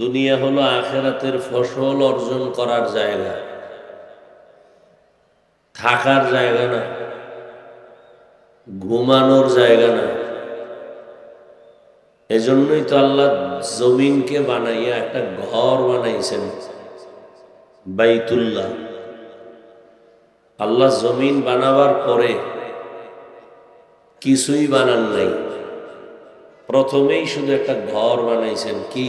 দুনিয়া হলো আখেরাতের ফসল অর্জন করার জায়গা। থাকার জায়গা না। ঘুমানোর জায়গা না। এজন্যই তো আল্লাহ জমিনকে বানাইয়া একটা ঘর বানাইছেন, বাইতুল্লাহ। আল্লাহ জমিন বানাবার পরে কিছুই বানান নাই। প্রথমেই শুধু একটা ঘর বানাইছেন, কি?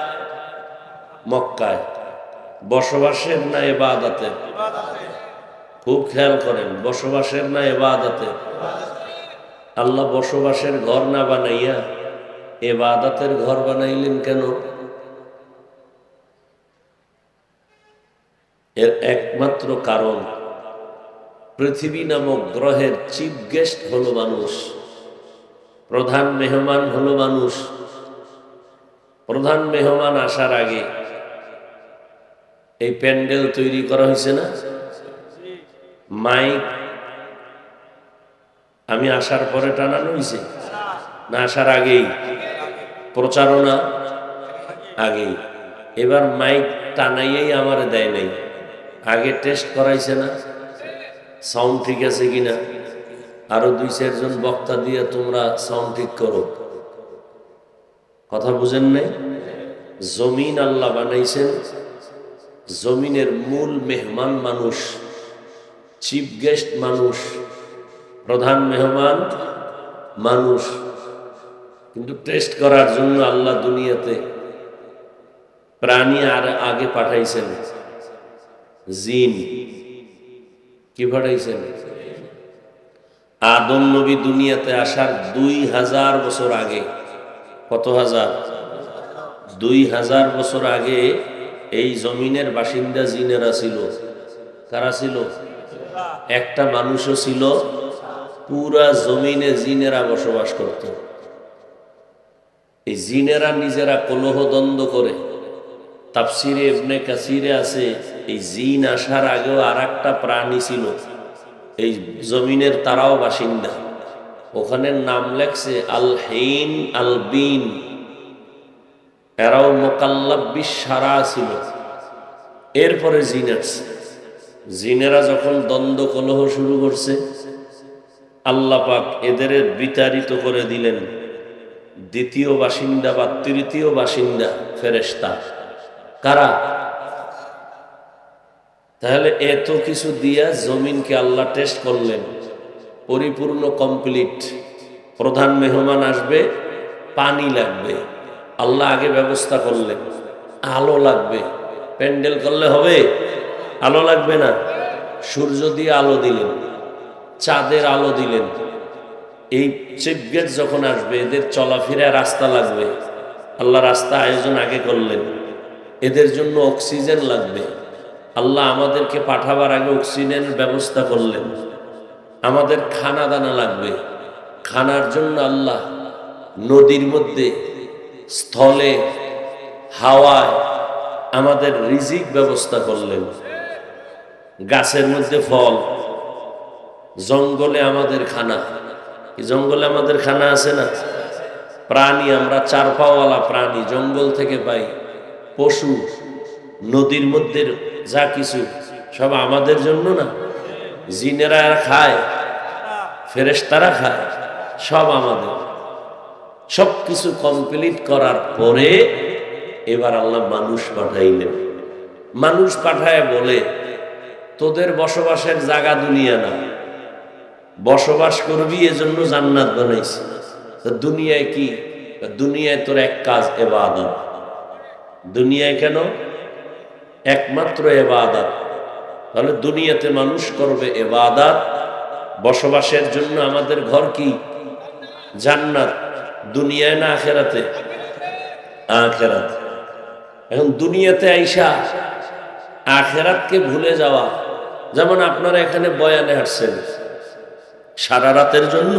মক্কায়। বসবাসের না এবাদাতে। খুব খেয়াল করেন, বসবাসের না এবাদাতে। আল্লাহ বসবাসের ঘর না বানাইয়া এবাদাতের ঘর বানাইলেন কেন? এর একমাত্র কারণ, পৃথিবী নামক গ্রহের চিফ গেস্ট হলো মানুষ, প্রধান মেহমান হলো মানুষ। প্রধান মেহমান আসার আগে এই প্যান্ডেল তৈরি করা হয়েছে না? মাইক আমি আসার পরে টানানো হয়েছে? না, আসার আগেই? প্রচারণা আগেই। এবার মাইক টানাইয়েই আমার দেয় নাই। আগে টেস্ট করাইছে না? সাউন্ড ঠিক আছে কিনা? আরও দুই চারজন বক্তা দিয়ে তোমরা সাউন্ড ঠিক করো। কথা বুঝেন নাই? জমিন আল্লাহ বানাইছেন জমিনের মূল মেহমান মানুষ, চিফ গেস্ট মানুষ, প্রধান মেহমান মানুষ। কিন্তু টেস্ট করার জন্য আল্লাহ দুনিয়াতে প্রাণী আর আগে পাঠাইছেন। জিন কি পাঠাইছেন? আদম নবী দুনিয়াতে আসার দুই হাজার বছর আগে। কত হাজার? দুই হাজার বছর আগে এই জমিনের বাসিন্দা জিনেরা ছিল। কারা ছিল? একটা মানুষও ছিল। পুরা জমিনে জিনেরা বসবাস করত। এই জিনেরা নিজেরা কলহ দ্বন্দ্ব করে। তাপসিরে এমনি কাসিরে আছে, এই জিন আসার আগেও আর একটা প্রাণী ছিল। এই জমিনের তারাও বাসিন্দা। ওখানে নাম লেখছে আল হেইন আল বিন এরাও মোকাল্লাব্বিস সারা ছিল। এরপরে জিন জিনেরা যখন দ্বন্দ্ব কলহ শুরু করছে, আল্লাহ পাক এদের বিতাড়িত করে দিলেন। দ্বিতীয় বাসিন্দা বা তৃতীয় বাসিন্দা ফেরেস্তা কারা? তাহলে এত কিছু দিয়া জমিনকে আল্লাহ টেস্ট করলেন। পরিপূর্ণ কমপ্লিট প্রধান মেহমান আসবে, পানি লাগবে। আল্লাহ আগে ব্যবস্থা করলেন আলো লাগবে। প্যান্ডেল করলে হবে? আলো লাগবে না? সূর্য দিয়ে আলো দিলেন। চাঁদের আলো দিলেন। এই চেপগেট যখন আসবে, এদের চলাফেরা রাস্তা লাগবে। আল্লাহ রাস্তা আয়োজন আগে করলেন। এদের জন্য অক্সিজেন লাগবে। আল্লাহ আমাদেরকে পাঠাবার আগে অক্সিজেনের ব্যবস্থা করলেন। আমাদের খানা দানা লাগবে। খানার জন্য আল্লাহ নদীর মধ্যে স্থলে, হাওয়ায় আমাদের রিজিক ব্যবস্থা করলেন। গাছের মধ্যে ফল, জঙ্গলে আমাদের খানা। জঙ্গলে আমাদের খানা আছে না? প্রাণী, আমরা চার পাওয়ালা প্রাণী, জঙ্গল থেকে পাই। পশু, নদীর মধ্যে যা কিছু, সব আমাদের জন্য না? জিনেরা খায়, ফেরেশতারা খায়, সব আমাদের। সব কিছু কমপ্লিট করার পরে এবার আল্লাহ মানুষ পাঠাইলেন। মানুষ পাঠায় বলে, তোদের বসবাসের জায়গা দুনিয়া না। বসবাস করবি, এজন্য জান্নাত বানাইছি। দুনিয়ায় কি? দুনিয়ায় তোর এক কাজ এবাদত। দুনিয়ায় কেন? একমাত্র এবাদাত। তাহলে দুনিয়াতে মানুষ করবে এবাদাত। বসবাসের জন্য আমাদের ঘর কি? জান্নাত। দুনিয়ায় না আখেরাতে? আখেরাতে। এখন দুনিয়াতে আইসা আখেরাতকে ভুলে যাওয়া, যেমন আপনারা এখানে বয়ানে আসছেন সারা রাতের জন্য,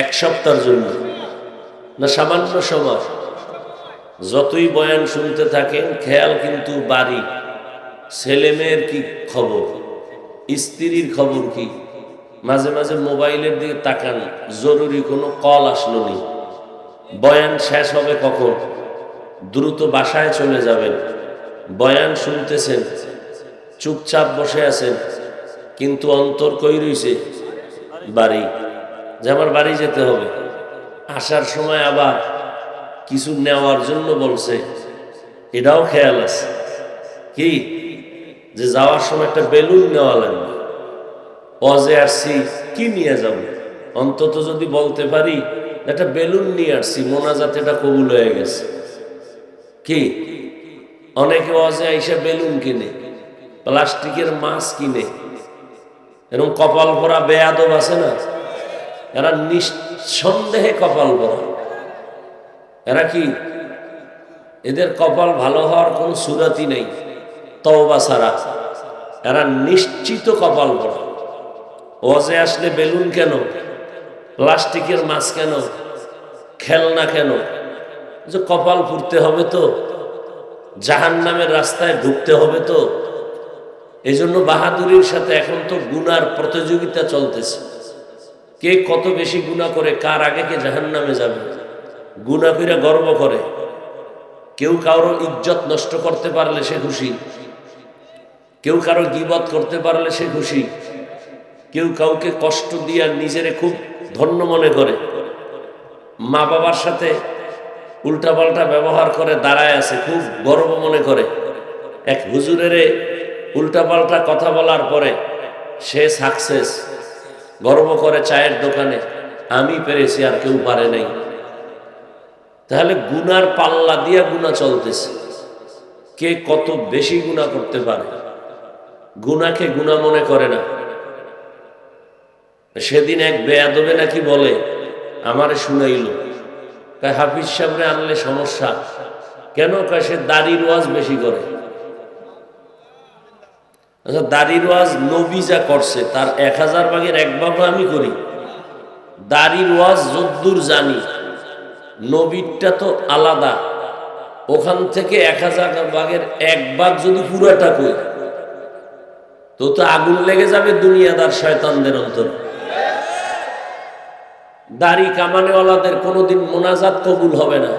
এক সপ্তাহের জন্য, না সামান্য সময়? যতই বয়ান শুনতে থাকেন, খেয়াল কিন্তু বাড়ি, ছেলে মেয়ের কি খবর? স্ত্রীর খবর কি? মাঝে মাঝে মোবাইলের দিকে তাকান, জরুরি কোনো কল আসলো নি। বয়ান শেষ হবে কখন? দ্রুত বাসায় চলে যাবেন। বয়ান শুনতেছেন, চুপচাপ বসে আছেন, কিন্তু অন্তর কই রইছে? বাড়ি। যে আমার বাড়ি যেতে হবে। আসার সময় আবার কিছু নেওয়ার জন্য বলছে। এটাও খেয়াল আছে। কি? যে যাওয়ার সময় একটা বেলুন নেওয়া লাগবে। অজে আসছি, কি নিয়ে যাব? অন্তত যদি বলতে পারি একটা বেলুন নিয়ে আসছি, মোনাজাত এটা কবুল হয়ে গেছে। কি? অনেকে অজে আইসা বেলুন কিনে, প্লাস্টিকের মাছ কিনে। এরকম কপাল ভরা বেয়াদব আছে না? এরা নিঃসন্দেহে কপাল ভরা। এরা কি? এদের কপাল ভালো হওয়ার কোনো সুরাতি নেই, তওবা ছাড়া। এরা নিশ্চিত কপাল ভরা। ওয়াজে আসলে বেলুন কেন? প্লাস্টিকের মাছ কেন? খেলনা কেন? যে কপাল ফুরতে হবে তো। জাহান নামের রাস্তায় ঢুকতে হবে তো। এই জন্য বাহাদুরির সাথে এখন তো গুনার প্রতিযোগিতা চলতেছে। কে কত বেশি গুণা করে, কার আগে কে জাহান নামে যাবে? গুণা ফিরা গর্ব করে। কেউ কারও ইজ্জত নষ্ট করতে পারলে সে খুশি। কেউ কারও গিবত করতে পারলে সে খুশি। কেউ কাউকে কষ্ট দিয়া নিজেরে খুব ধন্য মনে করে। মা বাবার সাথে উল্টাপাল্টা ব্যবহার করে দাঁড়ায় আছে, খুব গর্ব মনে করে। এক হুজুরের উল্টাপাল্টা কথা বলার পরে সে সাকসেস গর্ব করে চায়ের দোকানে, আমি পেরেছি, আর কেউ পারে নাই। তাহলে গুনার পাল্লা দিয়া গুণা চলতেছে। কে কত বেশি গুণা করতে পারে? গুনাকে গুণা মনে করে না। সেদিন এক বেয়াদবে নাকি বলে, আমারে শুনাইল। কয়, হাফিজ সাহেবরে আনলে সমস্যা। কেন? কয়, সে দাড়ির ওয়াজ বেশি করে। আচ্ছা দাড়ির ওয়াজ নবী যা করছে, তার এক হাজার ভাগের এক ভাগ আমি করি। দাড়ির ওয়াজ যদ্দূর জানি, নবীরটা তো আলাদা। ওখান থেকে এক হাজার ভাগের এক ভাগ যদি পুরাটা কই, তো তো আগুন লেগে যাবে দুনিয়াদার শয়তানদের অন্তর। দাড়ি কামানেওয়ালাদের কোনোদিন মোনাজাত কবুল হবে না।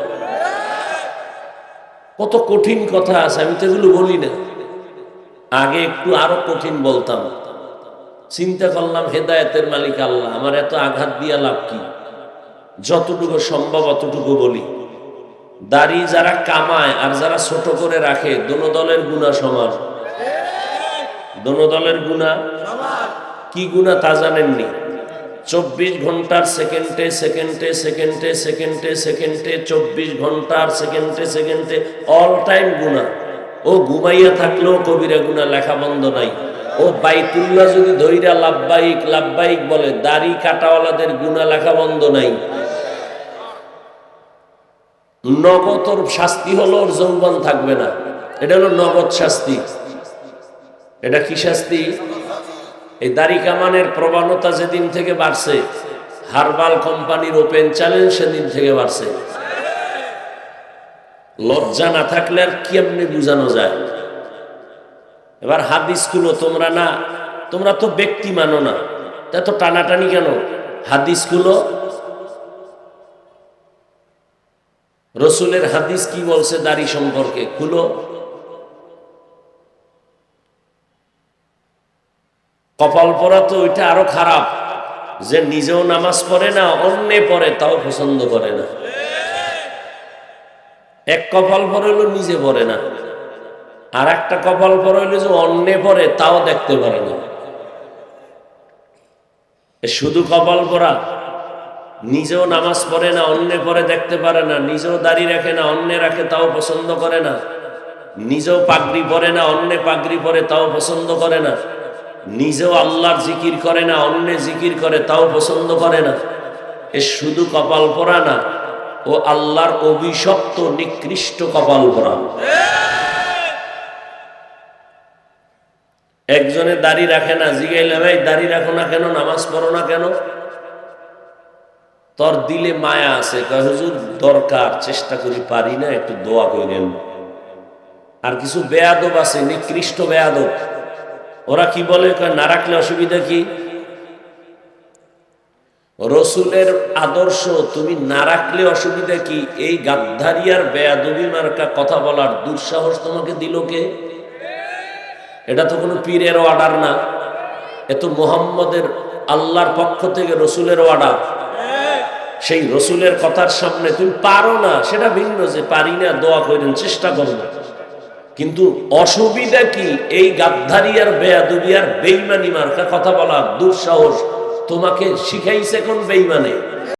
কত কঠিন কথা আছে আমি তো এগুলো বলি না। আগে একটু আরও কঠিন বলতাম। চিন্তা করলাম হেদায়তের মালিক আল্লাহ আমার এত আঘাত দিয়া লাভ কি? যতটুকু সম্ভব অতটুকু বলি। দাড়ি যারা কামায় আর যারা ছোট করে রাখে দোনো দলের গুণা সমান। দোনো দলের গুণা? কি গুণা তা জানেননি? চব্বিশ ঘণ্টার সেকেন্ডে সেকেন্ডে সেকেন্ডে সেকেন্ডে সেকেন্ডে, চব্বিশ ঘণ্টার সেকেন্ডে সেকেন্ডে অল টাইম গুণা। ও ঘুমাইয়া থাকলেও কবিরা গুণা লেখা বন্ধ নাই। ও বাইতুল্লাহ যদি ধৈরা লাভবাহিক লাভবাহিক বলে, দাড়ি কাটাওয়ালাদের গুণা লেখা বন্ধ নাই। নগতর শাস্তি হলো ওর যৌবন থাকবে না। এটা হলো নগদ শাস্তি। এটা কি শাস্তি? এই দাড়ি কামানের প্রবণতা যেদিন থেকে বাড়ছে, হারবাল কোম্পানির ওপেন চ্যালেঞ্জ সেদিন থেকে বাড়ছে। লজ্জা না থাকলে আর কেমনি বুঝানো যায়? এবার হাদিসগুলো তোমরা না, তোমরা তো ব্যক্তি মানো না। এত টানাটানি কেন? হাদিসগুলো রসুলের হাদিস কি বলছে দাড়ি সম্পর্কে? খুলো। কপাল পরা তো ওইটা আরও খারাপ, যে নিজেও নামাজ পড়ে না, অন্যে পড়ে, তাও পছন্দ করে না। এক কপাল পরে হলো নিজে পড়ে না আর একটা কপাল পরে হলো যে অন্যে পড়ে, তাও দেখতে পারে না। শুধু কপাল পরা, নিজেও নামাজ পড়ে না, অন্যে পরে দেখতে পারে না, নিজেও দাড়ি রাখে না, অন্যে রাখে, তাও পছন্দ করে না। নিজেও পাগড়ি পরে না, অন্যে পাগড়ি পরে, তাও পছন্দ করে না। নিজেও আল্লাহর জিকির করে না, অন্য জিকির করে, তাও পছন্দ করে না। এ শুধু কপাল পরা না, ও আল্লাহর অভিশপ্ত, নিকৃষ্ট কপাল ভরা একজনে দাড়ি রাখে না, জিগাইলে, ভাই, দাড়ি রাখো না কেন? নামাজ পড়ো না কেন? তোর দিলে মায়া আছে হুজুর, দরকার, চেষ্টা করি, পারি না, একটু দোয়া করেন আর কিছু বেয়াদব আছে, নিকৃষ্ট বেয়াদব। ওরা কি বলে? না রাখলে অসুবিধা কি? রসুলের আদর্শ, তুমি না রাখলে অসুবিধা কি? এই গাদ্ধারিয়ার বেয়াদবি মার্কা কথা বলার দুঃসাহস তোমাকে দিল কে? এটা তো কোনো পীরের অর্ডার না। এ তো মোহাম্মদের আল্লাহর পক্ষ থেকে রসুলের অর্ডার সেই রসুলের কথার সামনে তুমি পারো না, সেটা ভিন্ন যে পারি না, দোয়া করেন, চেষ্টা করো না। কিন্তু অসুবিধা কি? এই গাদ্ধারিয়ার বেয়াদুবিয়ার বেইমানি মার্কা কথা বলা দুঃসাহস তোমাকে শিখাইছে কোন বেইমানে?